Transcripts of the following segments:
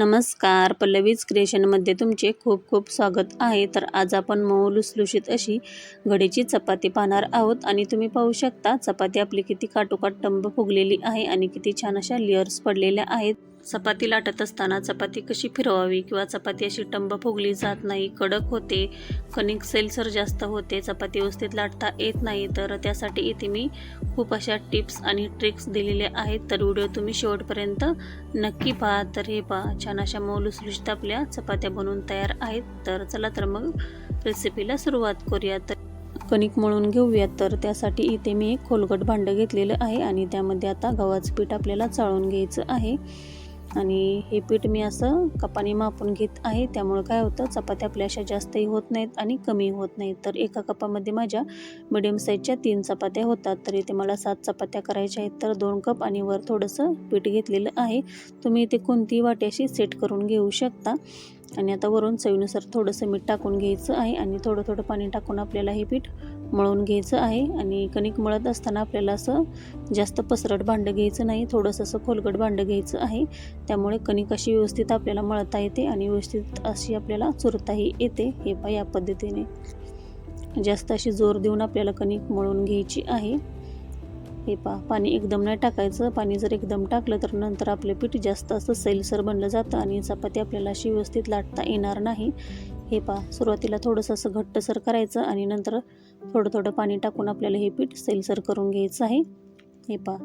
नमस्कार. पल्लवीज क्रिएशनमध्ये तुमचे खूप खूप स्वागत आहे. तर आज आपण मऊ लुसलुशीत अशी घडीची चपाती पाहणार आहोत आणि तुम्ही पाहू शकता चपाती आपली किती काटोकाट टंब फुगलेली आहे आणि किती छान अशा लेअर्स पडलेल्या आहेत. चपाती लाटत असताना चपाती कशी फिरवावी किंवा चपाती अशी टंब फुगली जात नाही कडक होते कणिक सेलसर जास्त होते चपाती व्यवस्थित लाटता येत नाही तर त्यासाठी इथे मी खूप अशा टिप्स आणि ट्रिक्स दिलेल्या आहेत. तर व्हिडिओ तुम्ही शेवटपर्यंत नक्की पहा. तर हे पहा छान अशा मऊ आपल्या चपात्या बनवून तयार आहेत. तर चला तर मग रेसिपीला सुरुवात करूया. तर कणिक मळून घेऊयात तर त्यासाठी इथे मी एक खोलगट भांडं घेतलेलं आहे आणि त्यामध्ये आता गव्हाचं पीठ आपल्याला चाळून घ्यायचं आहे. आणि हे पीठ मी असं कपाने मापून घेत आहे. त्यामुळे काय होतं चपात्या आपल्या अशा जास्तही होत नाहीत आणि कमी होत नाहीत. तर एका कपामध्ये माझ्या मिडियम साईजच्या तीन चपात्या होतात. तर इथे मला सात चपात्या करायच्या आहेत. तर दोन कप आणि वर थोडंसं पीठ घेतलेलं आहे. तुम्ही इथे कोणतीही वाटी अशी सेट करून घेऊ शकता. आणि आता वरून चवीनुसार थोडंसं मीठ टाकून घ्यायचं आहे. आणि थोडं थोडं पाणी टाकून आपल्याला हे पीठ मळून घ्यायचं आहे आणि कणिक मळत असताना आपल्याला असं जास्त पसरट भांडं घ्यायचं नाही थोडंसं असं खोलगट भांडं घ्यायचं आहे. त्यामुळे कणिक अशी व्यवस्थित आपल्याला मळता येते आणि व्यवस्थित अशी आपल्याला चुरताही येते हे पा या पद्धतीने. जास्त अशी जोर देऊन आपल्याला कणिक मळून घ्यायची आहे. हे पा पाणी एकदम नाही टाकायचं. पाणी जर एकदम टाकलं तर नंतर आपलं पीठ जास्त असं सैलसर बनलं जातं आणि चपाती आपल्याला अशी व्यवस्थित लाटता येणार नाही. हे पा सुरुवातीला थोडंसं असं घट्टसर करायचं आणि नंतर थोडं थोडं पाणी टाकून आपल्याला हे पीठ सैलसर करून घ्यायचं आहे. हे पा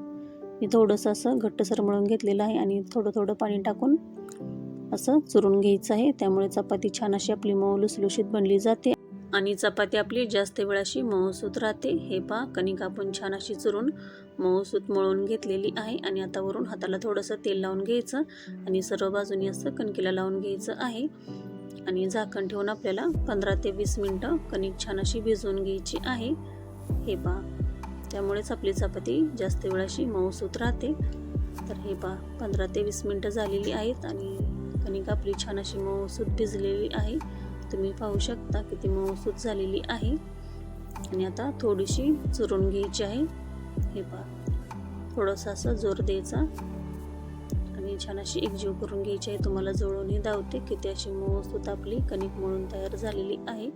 मी थोडंसं असं घट्टसर मळून घेतलेलं आहे आणि थोडं थोडं पाणी टाकून असं चुरून घ्यायचं आहे. त्यामुळे चपाती छान अशी आपली मऊ लुसलुशीत बनली जाते आणि चपाती आपली जास्त वेळ अशी मऊसूत राहते. हे पा कणिक आपण छान अशी चुरून मऊसूत मळून घेतलेली आहे आणि आता वरून हाताला थोडंसं तेल लावून घ्यायचं आणि सर्व बाजूनी असं कणकीला लावून घ्यायचं आहे. आणि झाकण ठेवून आपल्याला पंधरा ते वीस मिनटं कणिक छान अशी भिजवून घ्यायची आहे. हे पा त्यामुळेच आपली चपाती जास्त वेळ अशी मऊसूत राहते. तर हे पा पंधरा ते वीस मिनटं झालेली आहेत आणि कणिक आपली छान अशी मऊसूत भिजलेली आहे. तुम्ही पाहू शकता किती मऊसूत झालेली आहे. आणि आता थोडीशी चुरून घ्यायची आहे. हे पहा. थोडंसं असं जोर द्यायचा. आणि छान अशी एकजीव करून घ्यायची आहे. तुम्हाला जवळूनही धावते. किती अशी मऊसूत आपली कणिक मळून तयार झालेली आहे.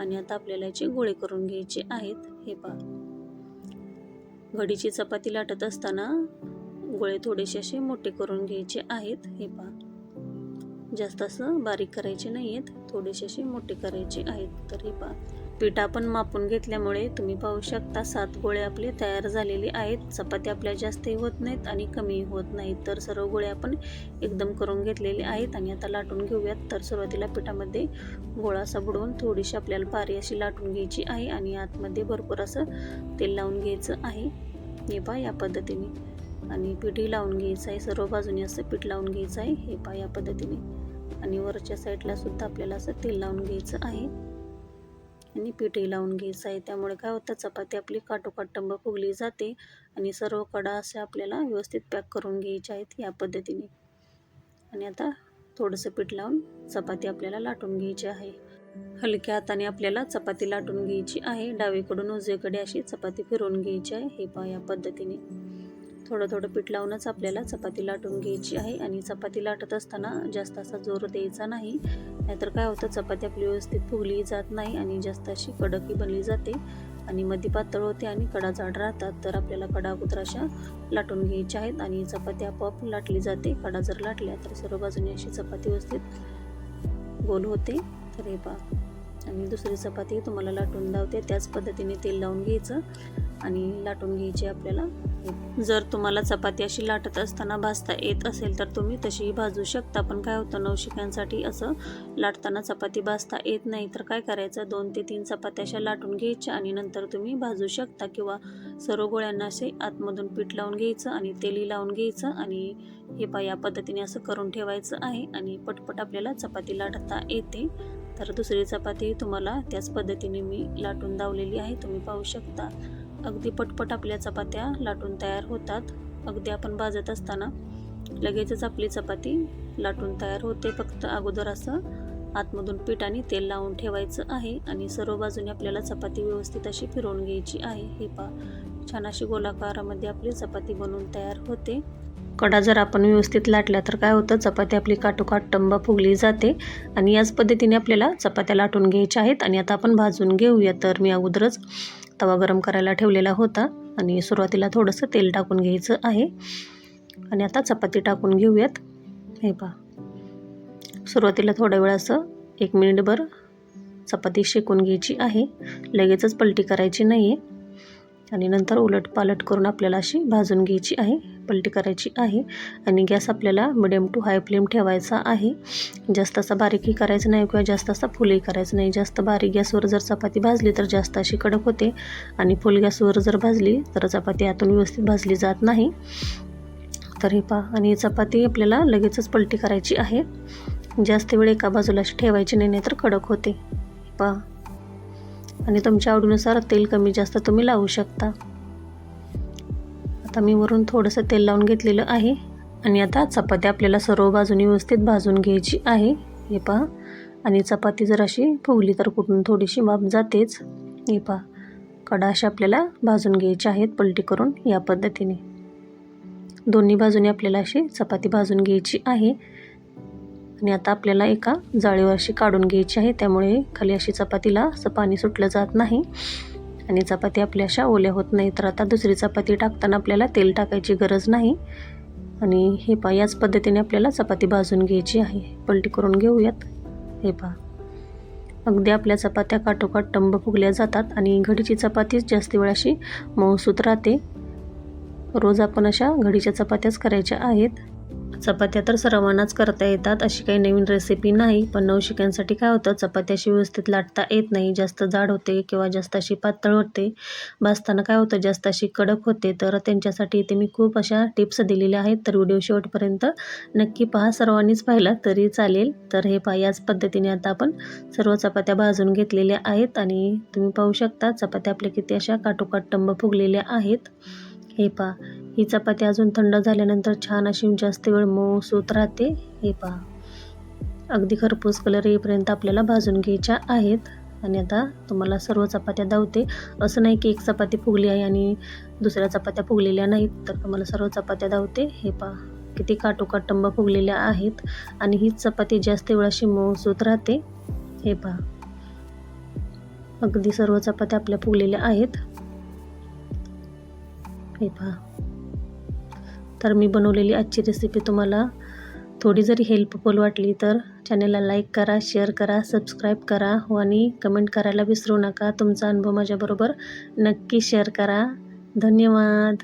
आणि आता आपल्याला याचे गोळे करून घ्यायचे आहेत. हे पहा. घडीची चपाती लाटत असताना गोळे थोडेसे असे मोठे करून घ्यायचे आहेत. हे पहा. जास्त असं बारीक करायचे नाही आहेत थोडेसे असे मोठे करायचे आहेत. तर हे पहा. पीठ आपण मापून घेतल्यामुळे तुम्ही पाहू शकता सात गोळे आपले तयार झालेले आहेत. चपाती आपल्या जास्तही होत नाहीत आणि कमी होत नाहीत. तर सर्व गोळे आपण एकदम करून घेतलेले आहेत आणि आता लाटून घेऊयात. तर सुरुवातीला पिठामध्ये गोळा असा बुडवून थोडीशी आपल्याला पारी अशी लाटून घ्यायची आहे आणि आतमध्ये भरपूर असं तेल लावून घ्यायचं आहे. हे पहा या पद्धतीने. आणि पिठही लावून घ्यायचं आहे. सर्व बाजूने असं पीठ लावून घ्यायचं आहे. हे पहा या पद्धतीने. आणि वरच्या साईडला सुद्धा आपल्याला असं तेल लावून घ्यायचं आहे. आणि पीठही लावून घ्यायचं आहे. त्यामुळे काय होतं चपाती आपली काटोकाट टंब फुगली जाते आणि सर्व कडा असे आपल्याला व्यवस्थित पॅक करून घ्यायच्या आहेत या पद्धतीने. आणि आता थोडंसं पीठ लावून चपाती आपल्याला लाटून घ्यायची आहे. हलक्या हाताने आपल्याला चपाती लाटून घ्यायची आहे. डावीकडून उजवीकडे अशी चपाती फिरवून घ्यायची आहे. हे पहा या पद्धतीने. थोडं थोडं पीठ लावूनच आपल्याला चपाती लाटून घ्यायची आहे आणि चपाती लाटत असताना जास्त असा जोर द्यायचा नाही. नाहीतर काय होतं चपाती आपली व्यवस्थित फुगली जात नाही आणि जास्त अशी कडकी बनली जाते आणि मध्ये पातळ होते आणि कडा जाड राहतात. तर आपल्याला कडा अगोदर अशा लाटून घ्यायच्या आहेत आणि चपाती आपोआप लाटली जाते. कडा जर लाटल्या तर सर्व बाजूने अशी चपाती व्यवस्थित गोल होते. तर हे पहा. आणि दुसरी चपाती तुम्हाला लाटून लावते. त्याच पद्धतीने तेल लावून घ्यायचं. आणि लाटून घ्यायची आपल्याला. जर तुम्हाला चपाती अशी लाटत असताना भाजता येत असेल तर तुम्ही तशीही भाजू शकता. पण काय होतं नवशिक्यांसाठी असं लाटताना चपाती भाजता येत नाही. तर काय करायचं दोन ते तीन चपात्या अशा लाटून घ्यायच्या आणि नंतर तुम्ही भाजू शकता किंवा सर्व गोळ्यांना असे आतमधून पीठ लावून घ्यायचं आणि तेली लावून घ्यायचं आणि हे पा या पद्धतीने असं करून ठेवायचं आहे आणि पटपट आपल्याला चपाती लाटता येते. तर दुसरी चपाती तुम्हाला त्याच पद्धतीने मी लाटून दावलेली आहे तुम्ही पाहू शकता. अगदी पटपट आपल्या चपात्या लाटून तयार होतात. अगदी आपण भाजत असताना लगेचच आपली चपाती लाटून तयार होते. फक्त अगोदर असं आतमधून पीठ आणि तेल लावून ठेवायचं आहे आणि सर्व बाजूने आपल्याला चपाती व्यवस्थित अशी फिरवून घ्यायची आहे. हे पा छान अशी गोलाकारामध्ये आपली चपाती बनवून तयार होते. कडा जर आपण व्यवस्थित लाटल्या तर काय होतं चपाती आपली काटोकाट टंब फुगली जाते आणि याच पद्धतीने आपल्याला चपात्या लाटून घ्यायच्या आहेत. आणि आता आपण भाजून घेऊया. तर मी अगोदरच तवा गरम करायला ठेवलेला होता आणि सुरुवातीला थोडंसं तेल टाकून घ्यायचं आहे. आणि आता चपाती टाकून घेऊयात. हे पहा. सुरुवातीला थोड्या वेळ असं एक मिनिटभर चपाती शेकून घ्यायची आहे. लगेचच पलटी करायची नाही आहे आणि नंतर उलट पालट करून आपल्याला अशी भाजून घ्यायची आहे. पलटी करायची आहे आणि गॅस आपल्याला मिडियम टू हाय फ्लेम ठेवायचा आहे. जास्त असा बारीकही करायचं नाही किंवा जास्त असा फुलही करायचं नाही. जास्त बारीक गॅसवर जर चपाती भाजली तर जास्त अशी कडक होते आणि फुल गॅसवर जर भाजली तर चपाती आतून व्यवस्थित भाजली जात नाही. तर हे पहा आणि चपाती आपल्याला लगेचच पलटी करायची आहे. जास्त वेळ एका बाजूला अशी ठेवायची नाही तर कडक होते. पहा. आणि तुमच्या आवडीनुसार तेल कमी जास्त तुम्ही लावू शकता. आता मी वरून थोडंसं तेल लावून घेतलेलं आहे. आणि आता चपाती आपल्याला सर्व बाजूनी व्यवस्थित भाजून घ्यायची आहे. हे पहा. आणि चपाती जर अशी फुगली तर कुठून थोडीशी माप जातेच. हे पहा. कडा अशा आपल्याला भाजून घ्यायच्या आहेत पलटी करून या पद्धतीने. दोन्ही बाजूने आपल्याला अशी चपाती भाजून घ्यायची आहे. आणि आता आपल्याला एका जाळीवर अशी काढून घ्यायची आहे. त्यामुळे खाली अशी चपातीला असं पाणी सुटलं जात नाही. आणि चपाती आपल्या अशा ओल्या होत नाही. तर आता दुसरी चपाती टाकताना आपल्याला तेल टाकायची गरज नाही. आणि हे पहा याच पद्धतीने आपल्याला चपाती भाजून घ्यायची आहे. पलटी करून घेऊयात. हे पहा. अगदी आपल्या चपात्या काठोकाठ टंब फुगल्या जातात आणि घडीची चपातीच जास्त वेळ अशी मऊसूत राहते. रोज आपण अशा घडीच्या चपात्याच करायच्या आहेत. चपात्या तर सर्वांनाच करता येतात अशी काही नवीन रेसिपी नाही. पण नवशिक्यांसाठी काय होतं चपात्याशी व्यवस्थित लाटता येत नाही जास्त जाड होते किंवा जास्त अशी पातळ होते. भाजताना काय होतं जास्त अशी कडक होते तर त्यांच्यासाठी इथे मी खूप अशा टिप्स दिलेल्या आहेत. तर व्हिडिओ शेवटपर्यंत नक्की पहा सर्वांनीच पाहिला तरी चालेल. तर हे पहा याच पद्धतीने आता आपण सर्व चपात्या भाजून घेतलेल्या आहेत आणि तुम्ही पाहू शकता चपात्या आपल्या किती अशा काटोकाट टंब फुगलेल्या आहेत. हे पहा ही चपाती अजून थंड झाल्यानंतर छान अशी जास्त वेळ मऊ सूत राहते. हे पहा. अगदी खरपूस कलर येईपर्यंत आपल्याला भाजून घ्यायच्या आहेत. आणि आता तुम्हाला सर्व चपात्या दावते. असं नाही की एक चपाती फुगली आहे आणि दुसऱ्या चपात्या फुगलेल्या नाहीत तर तुम्हाला सर्व चपात्या दावते. हे पहा. किती काटोकाट टंब फुगलेल्या आहेत. आणि हीच चपाती जास्त वेळ अशी मऊ सूत राहते. हे पहा. अगदी सर्व चपात्या आपल्या फुगलेल्या आहेत. हे पहा. तर मी बनवलेली आजची रेसिपी तुम्हाला थोडी जरी हेल्पफुल वाटली तर चॅनलला लाईक करा शेअर करा सबस्क्राईब करा हो आणि कमेंट करायला विसरू नका. तुमचा अनुभव माझ्याबरोबर नक्की शेअर करा. धन्यवाद.